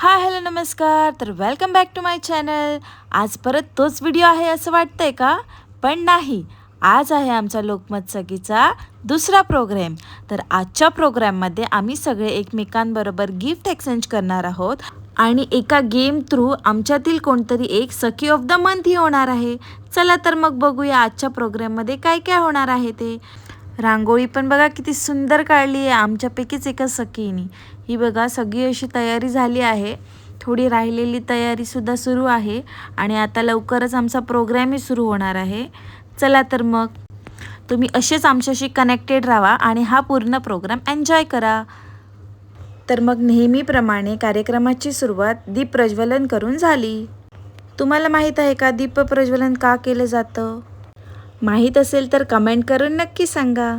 हा हॅलो नमस्कार. तर welcome back to my channel आज परत तोच व्हिडिओ आहे असं वाटतंय का? पण नाही. आज आहे आमचा लोकमत सगीचा दुसरा प्रोग्रॅम तर आजच्या प्रोग्रॅममध्ये आम्ही सगळे एकमेकांबरोबर गिफ्ट एक्सचेंज करणार आहोत. आणि एका गेम थ्रू आमच्यातील कोणतरी एक सखी ऑफ द मंथ ही होणार आहे. चला तर मग बघूया आजच्या प्रोग्रॅममध्ये काय काय होणार आहे ते. रांगोळी पण बघा किती सुंदर काढली आहे. आमच्यापैकीच एका सखीने. ही बघा सगळी अशी तयारी झाली आहे. थोडी राहिलेली तयारीसुद्धा सुरू आहे. आणि आता लवकरच आमचा प्रोग्रॅमही सुरू होणार आहे. चला तर मग. तुम्ही असेच आमच्याशी कनेक्टेड राहा आणि हा पूर्ण प्रोग्राम एन्जॉय करा. तर मग नेहमीप्रमाणे कार्यक्रमाची सुरुवात दीप प्रज्वलन करून झाली. तुम्हाला माहीत आहे का दीप प्रज्वलन का केलं जातं? माहीत असेल तर कमेंट करून नक्की सांगा.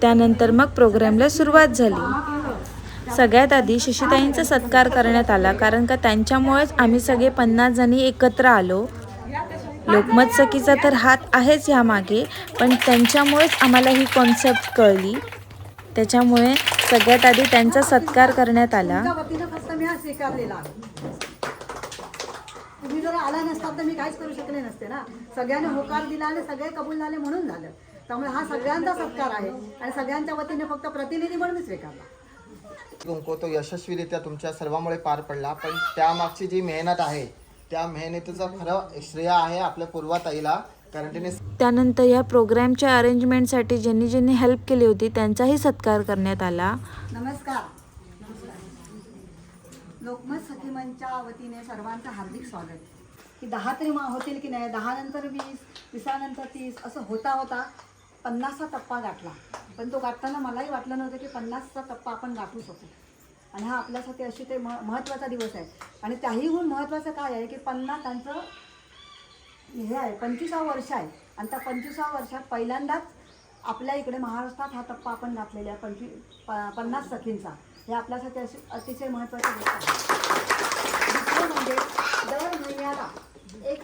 त्यानंतर मग प्रोग्रामला सुरुवात झाली. सगळ्यात आधी शशीताईंचा सत्कार करण्यात आला कारण का त्यांच्यामुळेच आम्ही सगळे पन्नास जणी एकत्र आलो. लोकमत सखीचा तर हात आहेच ह्यामागे पण त्यांच्यामुळेच आम्हाला ही कॉन्सेप्ट कळली. त्याच्यामुळे सगळ्यात आधी त्यांचा सत्कार करण्यात आला तुमच्या वतीनं फक्त मी हा स्वीकारलेला आहे तुम्ही जर आला नसता तर मी काहीच करू शकले नसते ना. सगळ्यांनी होकार दिला आणि सगळे कबूल झाले म्हणून झालं. त्यामुळे हा सगळ्यांचा सत्कार आहे आणि सगळ्यांच्या वतीने फक्त प्रतिनिधी म्हणून मी स्वीकारला. तुमको तो यशस्वीरित्या तुमच्या सर्वांमुळे पार पडला. पण त्यामागची जी मेहनत आहे त्या मेहनतीचं खरं श्रेय आहे आपल्या पूर्वाताईला. कारण तिने त्यानंतर या प्रोग्रामच्या अरेंजमेंटसाठी ज्यांनी ज्यांनी हेल्प केली होती त्यांचाही सत्कार करण्यात आला. नमस्कार. लोकमत सखी मंचच्या वतीने सर्वांचं हार्दिक स्वागत. की दहा तरी मा होतील की नाही दहा नंतर वीस विसानंतर तीस असं होता होता पन्नासचा टप्पा गाठला. पण तो गाठताना मलाही वाटलं नव्हतं की पन्नासचा टप्पा आपण गाठू शकू. आणि हा आपल्यासाठी अशी ते म महत्त्वाचा दिवस आहे. आणि त्याहीहून महत्त्वाचं काय आहे की पन्नास त्यांचं हे आहे पंचवीसावं वर्ष आहे. आणि त्या पंचवीसाव्या वर्षात पहिल्यांदाच आपल्या इकडे महाराष्ट्रात हा टप्पा आपण घातलेला आहे पंचवी प पन्नास सखींचा. हे आपल्यासाठी अशी अतिशय महत्त्वाची गोष्ट आहे. दुसरं म्हणजे दर महिन्याला एक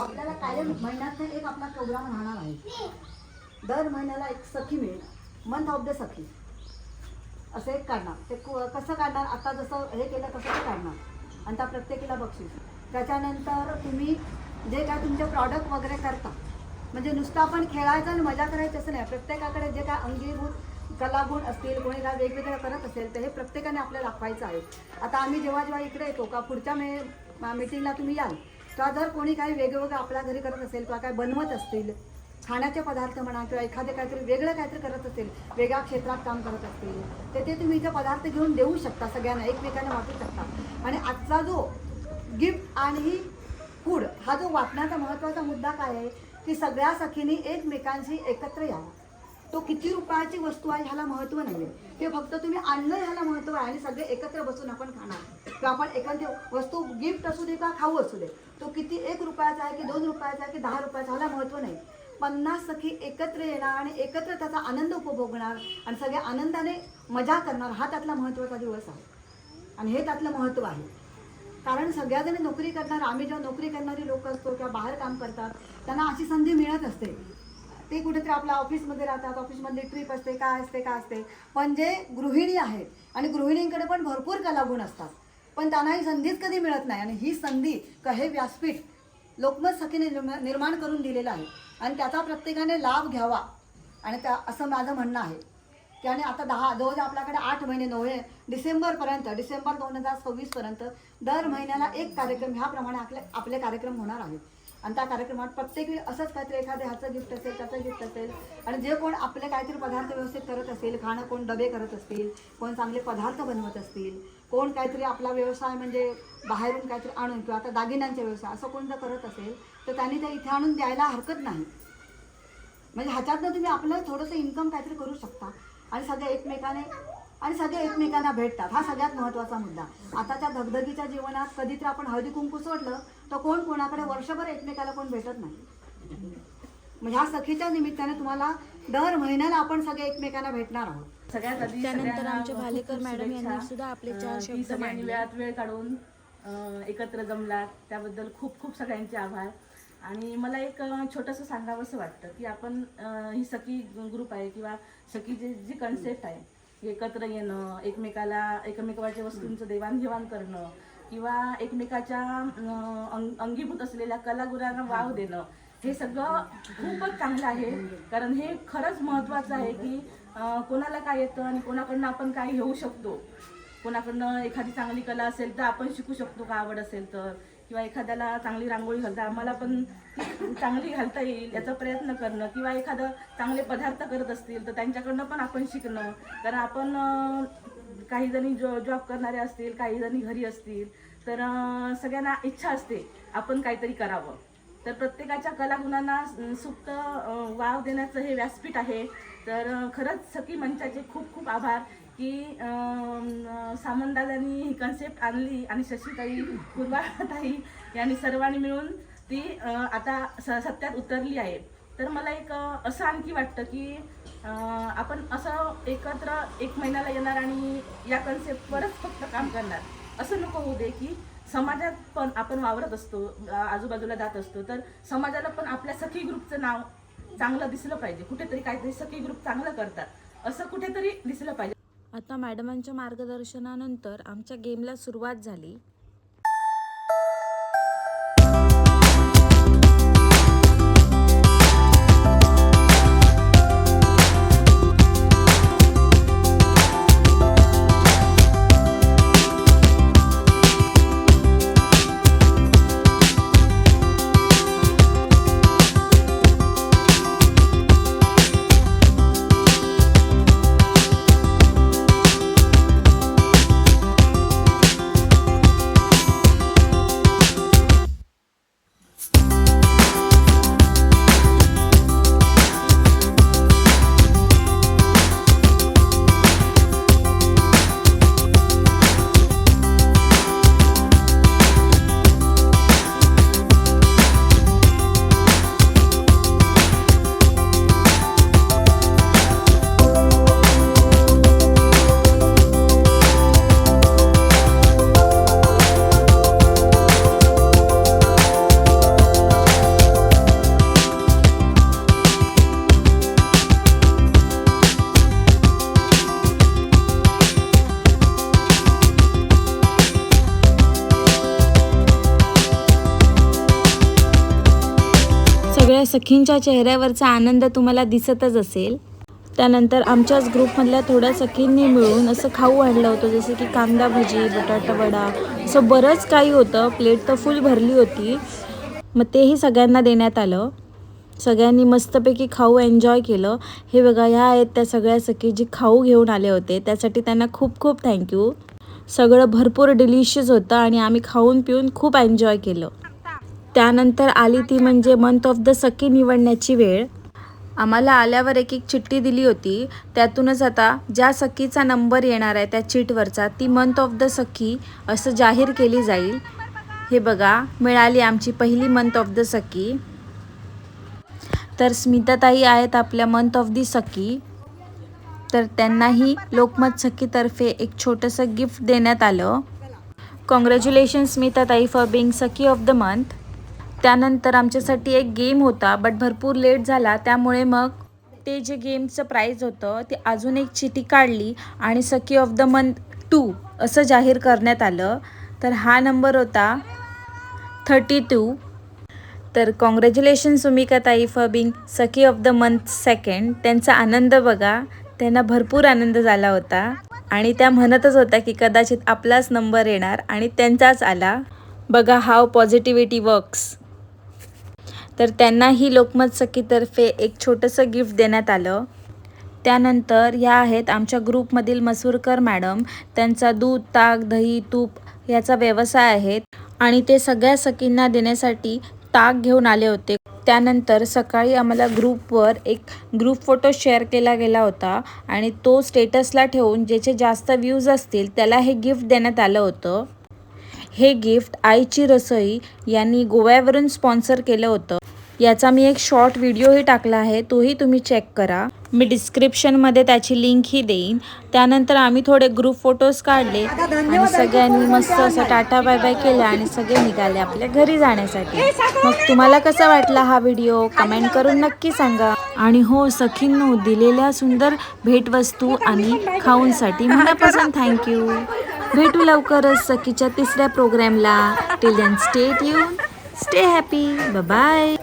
आपल्याला कायम महिन्यात एक आपला प्रोग्राम राहणार आहे. दर महिन्याला एक सखी मिळणार मंथ ऑफ द सखी. असं एक काढणार. ते कसं काढणार? आता जसं हे केलं तसं ते काढणार. आणि त्या प्रत्येकीला बक्षीस. त्याच्यानंतर तुम्ही जे काय तुमचे प्रॉडक्ट वगैरे करता म्हणजे नुसतं आपण खेळायचं आणि मजा करायची असं नाही. प्रत्येकाकडे जे काय अंगीभूत कलागुण असतील कोणी काय वेगवेगळं करत असेल तर हे प्रत्येकाने आपल्याला दाखवायचं आहे. आता आम्ही जेव्हा जेव्हा इकडे येतो का पुढच्या मे मिटिंगला तुम्ही याल किंवा जर कोणी काही वेगवेगळं आपल्या घरी करत असेल किंवा काय बनवत असतील खाण्याचे पदार्थ म्हणा किंवा एखादे काहीतरी वेगळं काहीतरी करत असेल वेगळ्या क्षेत्रात काम करत असतील तर ते तुम्ही इथे पदार्थ घेऊन देऊ शकता सगळ्यांना एकमेकांना वाटू शकता. आणि आजचा जो गिफ्ट आणि फूड हा जो वाटण्याचा महत्त्वाचा मुद्दा काय आहे की सगळ्या सखींनी एकमेकांशी एकत्र यावं. तो किती रुपयाची वस्तू आहे ह्याला महत्त्व नाही आहे ते फक्त तुम्ही आणलं ह्याला महत्त्व आहे आणि सगळे एकत्र बसून आपण खाणार. किंवा आपण एखादी वस्तू गिफ्ट असू दे का खाऊ असू दे तो किती एक रुपयाचा आहे की दोन रुपयाचा आहे की दहा रुपयाचा ह्याला महत्त्व नाही पन्नास सखी एकत्र येणार आणि एकत्र त्याचा आनंद उपभोगणार आणि सगळ्या आनंदाने मजा करणार हा त्यातला महत्त्वाचा दिवस आहे. आणि हे त्यातलं महत्त्व आहे. कारण सगळ्याजणी नोकरी करणार आम्ही जेव्हा नोकरी करणारी लोक असतो किंवा बाहेर काम करतात त्यांना अशी संधी मिळत असते. ते कुठेतरी आपल्या ऑफिसमध्ये राहतात ऑफिसमधली ट्रिप असते काय असते काय असते. पण जे गृहिणी आहेत आणि गृहिणींकडे पण भरपूर कलागुण असतात. पण त्यांना ही संधीच कधी मिळत नाही आणि ही संधी क हे व्यासपीठ लोकमत सखीने निर्माण करून दिलेलं आहे. आणि त्याचा प्रत्येकाने लाभ घ्यावा. आणि त्या असं माझं म्हणणं आहे. त्याने आता दहा जवळजवळ आपल्याकडे आठ महिने नव्हे डिसेंबरपर्यंत डिसेंबर दोन हजार सव्वीसपर्यंत दर महिन्याला एक कार्यक्रम ह्याप्रमाणे आपले आपले कार्यक्रम होणार आहेत. आणि त्या कार्यक्रमात प्रत्येक वेळी असंच काहीतरी एखाद्या ह्याचं गिफ्ट असेल त्याचं गिफ्ट असेल. आणि जे कोण आपले काहीतरी पदार्थ व्यवस्थित करत असेल खाणं कोण डबे करत असतील कोण चांगले पदार्थ बनवत असतील कोण काहीतरी आपला व्यवसाय म्हणजे बाहेरून काहीतरी आणून किंवा आता दागिन्यांचा व्यवसाय असं कोण जर करत असेल तर त्यांनी ते इथे आणून द्यायला हरकत नाही. म्हणजे ह्याच्यातनं तुम्ही आपलं थोडंसं इन्कम काहीतरी करू शकता. आणि सगळे एकमेकाने आणि सगळे एकमेकांना भेटतात. हा सगळ्यात महत्त्वाचा मुद्दा. आताच्या धगधगीच्या जीवनात कधीतरी आपण हळदी कुंकू सोडलं तर कोण कोणाकडे वर्षभर एकमेकाला कोण भेटत नाही? म्हणजे ह्या सखीच्या निमित्ताने तुम्हाला दर महिन्याला आपण सगळे एकमेकांना भेटणार आहोत. सगळ्यात आधी त्यानंतर खूप भालेकर मॅडम. यांनी सुद्धा आपले चार शब्द. वेळात वेळ काढून एकत्र जमलात. त्याबद्दल खूप खूप सगळ्यांचे आभार. आणि मला एक छोटंसं सांगावंसं वाटतं की आपण ही सखी ग्रुप आहे किंवा सखी जे जी कन्सेप्ट आहे एकत्र येणं एकमेकाला एकमेकाच्या वस्तूंचं देवाणघेवाण करणं किंवा एकमेकाच्या अंग- अंगीभूत असलेल्या कलागुरांना वाव देणं हे सगळं खूपच चांगलं आहे. कारण हे खरंच महत्त्वाचं आहे की कोणाला काय येतं आणि कोणाकडनं आपण काय घेऊ शकतो. कोणाकडनं एखादी चांगली कला असेल तर आपण शिकू शकतो का आवड असेल तर. किंवा एखाद्याला चांगली रांगोळी घालता आम्हाला पण चांगली घालता येईल याचा प्रयत्न करणं. किंवा एखादं चांगले पदार्थ करत असतील तर त्यांच्याकडनं पण आपण शिकणं. कारण आपण काही जणी जॉ जॉब करणारे असतील काही जणी घरी असतील तर सगळ्यांना इच्छा असते आपण काहीतरी करावं. तर प्रत्येकाच्या कलागुणांना सुप्त वाव देण्याचं हे व्यासपीठ आहे. तर खरंच सखी मंचाचे खूप खूप आभार. की सामंतदादांनी ही कन्सेप्ट आणली आणि शशीताई पूर्वाताई यांनी सर्वांनी मिळून ती आता स सत्यात उतरली आहे. तर मला एक असं आणखी वाटतं की आपण असं एकत्र एक महिन्याला येणार आणि या कन्सेप्टवरच फक्त काम करणार. असं नको होऊ दे की समाजात पण आपण वावरत असतो आजूबाजूला जात असतो तर समाजाला पण आपल्या सखी ग्रुपचं नाव चांगलं दिसलं पाहिजे. कुठेतरी काहीतरी सखी ग्रुप चांगलं करतात. असं कुठेतरी दिसलं पाहिजे. आता मॅडमांच्या मार्गदर्शनानंतर आमच्या गेमला सुरुवात झाली. सगळ्या सखींच्या चेहऱ्यावरचा आनंद तुम्हाला दिसतच असेल. त्यानंतर आमच्याच ग्रुपमधल्या थोड्या सखींनी मिळून असं खाऊ आणलं होतं जसं की कांदा भजी बटाटा वडा असं बरंच काही होतं. प्लेट तर फुल भरली होती. मग तेही सगळ्यांना देण्यात आलं. सगळ्यांनी मस्तपैकी खाऊ एन्जॉय केलं. हे बघा ह्या आहेत त्या सगळ्या सखी जी खाऊ घेऊन आले होते. त्यासाठी त्यांना खूप खूप थँक्यू सगळं भरपूर डिलिशियस होतं आणि आम्ही खाऊन पिऊन खूप एन्जॉय केलं. त्यानंतर आली ती म्हणजे मंथ ऑफ द सखी निवडण्याची वेळ. आम्हाला आल्यावर एक एक चिठ्ठी दिली होती. त्यातूनच आता ज्या सखीचा नंबर येणार आहे त्या चिटवरचा ती मंथ ऑफ द सखी असं जाहीर केली जाईल. हे बघा मिळाली आमची पहिली मंथ ऑफ द सखी. तर स्मिताताई आहेत आपल्या मंथ ऑफ दी सखी. तर त्यांनाही लोकमत सखीतर्फे एक छोटंसं गिफ्ट देण्यात आलं. कॉंग्रॅच्युलेशन स्मिताताई फॉर बिंग सखी ऑफ द मंथ त्यानंतर आमच्यासाठी एक गेम होता बट भरपूर लेट झाला. त्यामुळे मग ते जे गेमचं प्राईज होतं ते अजून एक चिठी काढली आणि सखी ऑफ द मंथ टू असं जाहीर करण्यात आलं. तर हा नंबर होता थर्टी टू तर कॉंग्रॅच्युलेशन सुमिका ताई फॉर बिंग सखी ऑफ द मंथ सेकंड त्यांचा आनंद बघा. त्यांना भरपूर आनंद झाला होता. आणि त्या म्हणतच होत्या की कदाचित आपलाच नंबर येणार आणि त्यांचाच आला. बघा हाव पॉझिटिव्हिटी वर्क्स तर त्यांनाही लोकमत सखीतर्फे एक छोटंसं गिफ्ट देण्यात आलं. त्यानंतर ह्या आहेत आमच्या ग्रुपमधील मसूरकर मॅडम. त्यांचा दूध ताक दही तूप याचा व्यवसाय आहे आणि ते सगळ्या सखींना देण्यासाठी ताक घेऊन आले होते. त्यानंतर सकाळी आम्हाला ग्रुपवर एक ग्रुप फोटो शेअर केला गेला होता आणि तो स्टेटसला ठेवून ज्याचे जास्त व्ह्यूज असतील त्याला हे गिफ्ट देण्यात आलं होतं. हे गिफ्ट आईची रसोई यांनी गोव्यावरून स्पॉन्सर केलं होतं. याचा मी एक शॉर्ट व्हिडिओही टाकला आहे तोही तुम्ही चेक करा. मी डिस्क्रिप्शनमध्ये त्याची लिंकही देईन. त्यानंतर आम्ही थोडे ग्रुप फोटोज काढले आणि सगळ्यांनी मस्त असं टाटा बाय बाय केलं आणि सगळे निघाले आपल्या घरी जाण्यासाठी. मग तुम्हाला कसा वाटला हा व्हिडिओ कमेंट करून नक्की सांगा. आणि हो सखींनो दिलेल्या सुंदर भेटवस्तू आणि खाऊंसाठी मनापासून थँक्यू भेटू लवकरच सखीच्या तिसऱ्या प्रोग्रॅमला till then stay you stay happy bye